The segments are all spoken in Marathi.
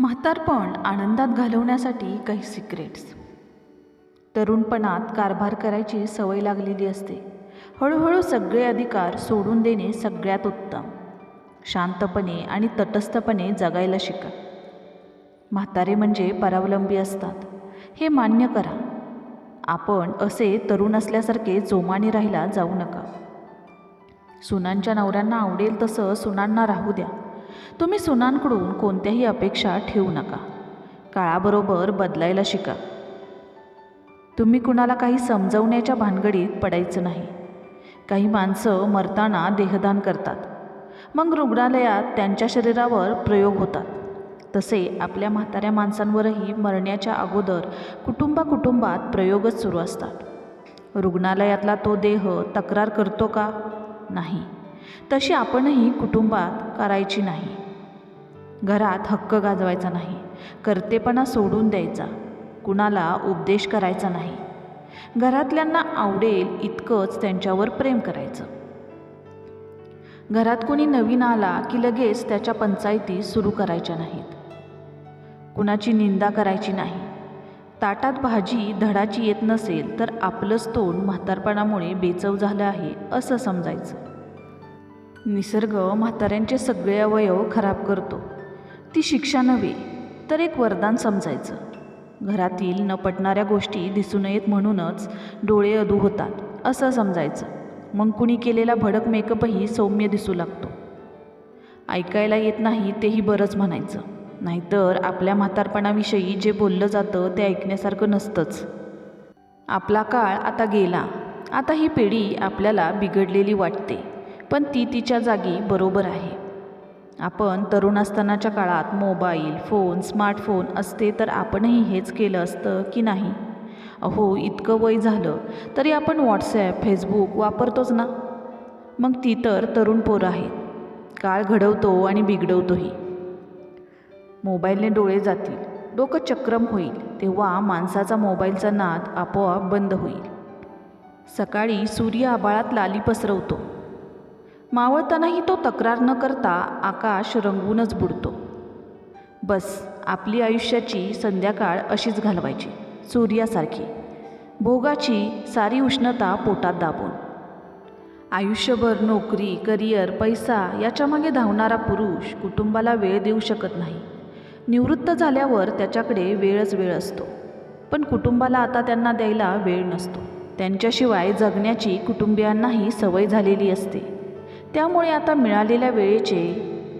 म्हातारपण आनंदात घालवण्यासाठी काही सिक्रेट्स तरुणपणात कारभार करायची सवय लागलेली असते. हळूहळू सगळे अधिकार सोडून देणे सगळ्यात उत्तम. शांतपणे आणि तटस्थपणे जगायला शिका. म्हातारे म्हणजे परावलंबी असतात. हे मान्य करा. आपण असे तरुण असल्यासारखे जोमाने राहिला जाऊ नका. सुनांच्या नवऱ्यांना आवडेल तसं सुनांना राहू द्या. तुम्ही सुनांकडून कोणत्याही अपेक्षा ठेवू नका. काळाबरोबर बदलायला शिका. तुम्ही कुणाला काही समजवण्याच्या भानगडीत पडायचं नाही. काही माणसं मरताना देहदान करतात. मग रुग्णालयात त्यांच्या शरीरावर प्रयोग होतात. तसे आपल्या म्हाताऱ्या माणसांवरही मरण्याच्या अगोदर कुटुंबाकुटुंबात प्रयोगच सुरू असतात. रुग्णालयातला तो देह तक्रार करतो का? नाही. तशी आपणही कुटुंबात करायची नाही. घरात हक्क गाजवायचा नाही. कर्तेपणा सोडून द्यायचा. कुणाला उपदेश करायचा नाही. घरातल्यांना आवडेल इतकंच त्यांच्यावर प्रेम करायचं. घरात कोणी नवीन आला की लगेच त्याच्या पंचायती सुरू करायच्या नाहीत. कुणाची निंदा करायची नाही. ताटात भाजी धडाची येत नसेल तर आपलंच तोंड म्हातारपणामुळे बेचव झालं आहे असं समजायचं. निसर्ग म्हाताऱ्यांचे सगळे अवयव खराब करतो. ती शिक्षा नव्हे तर एक वरदान समजायचं. घरातील न पटणाऱ्या गोष्टी दिसू नयेत म्हणूनच डोळे अधू होतात असं समजायचं. मग कुणी केलेला भडक मेकअपही सौम्य दिसू लागतो. ऐकायला येत नाही तेही बरंच म्हणायचं. नाहीतर आपल्या म्हातारपणाविषयी जे बोललं जातं ते ऐकण्यासारखं नसतंच. आपला काळ आता गेला. आता ही पिढी आपल्याला बिघडलेली वाटते. पण ती तिच्या जागी बरोबर आहे. आपण तरुण असतानाच्या काळात मोबाईल फोन स्मार्टफोन असते तर आपणही हेच केलं असतं की नाही? अहो इतकं वय झालं तरी आपण व्हॉट्सॲप फेसबुक वापरतोच ना? मग ती तर तरुण पोरं आहेत. काळ घडवतो आणि बिघडवतोही. मोबाईलने डोळे जातील. डोकं चक्रम होईल. तेव्हा माणसाचा मोबाईलचा नाद आपोआप बंद होईल. सकाळी सूर्य आबाळात लाली पसरवतो. मावळतानाही तो तक्रार न करता आकाश रंगवूनच बुडतो. बस आपली आयुष्याची संध्याकाळ अशीच घालवायची सूर्यासारखी. भोगाची सारी उष्णता पोटात दाबून. आयुष्यभर नोकरी करिअर पैसा याच्यामागे धावणारा पुरुष कुटुंबाला वेळ देऊ शकत नाही. निवृत्त झाल्यावर त्याच्याकडे वेळच वेळ असतो. पण कुटुंबाला आता त्यांना द्यायला वेळ नसतो. त्यांच्याशिवाय जगण्याची कुटुंबियांनाही सवय झालेली असते. त्यामुळे आता मिळालेल्या वेळेचे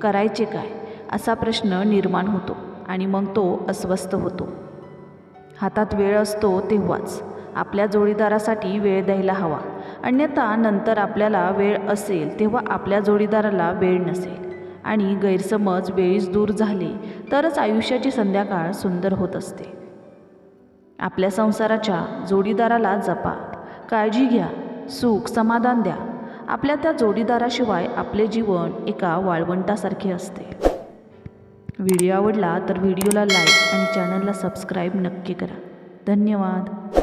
करायचे काय असा प्रश्न निर्माण होतो आणि मग तो अस्वस्थ होतो. हातात वेळ असतो तेव्हाच आपल्या जोडीदारासाठी वेळ द्यायला हवा. अन्यथा नंतर आपल्याला वेळ असेल तेव्हा आपल्या जोडीदाराला वेळ नसेल आणि गैरसमज वेळीच दूर झाले तरच आयुष्याची संध्याकाळ सुंदर होत असते. आपल्या संसाराच्या जोडीदाराला जपा काळजी घ्या सुख समाधान द्या आपल्या त्या जोडीदाराशिवाय आपले जीवन एका वाळवंटासारखे असते. व्हिडिओ आवडला तर व्हिडिओला लाईक आणि चॅनलला सबस्क्राईब नक्की करा. धन्यवाद.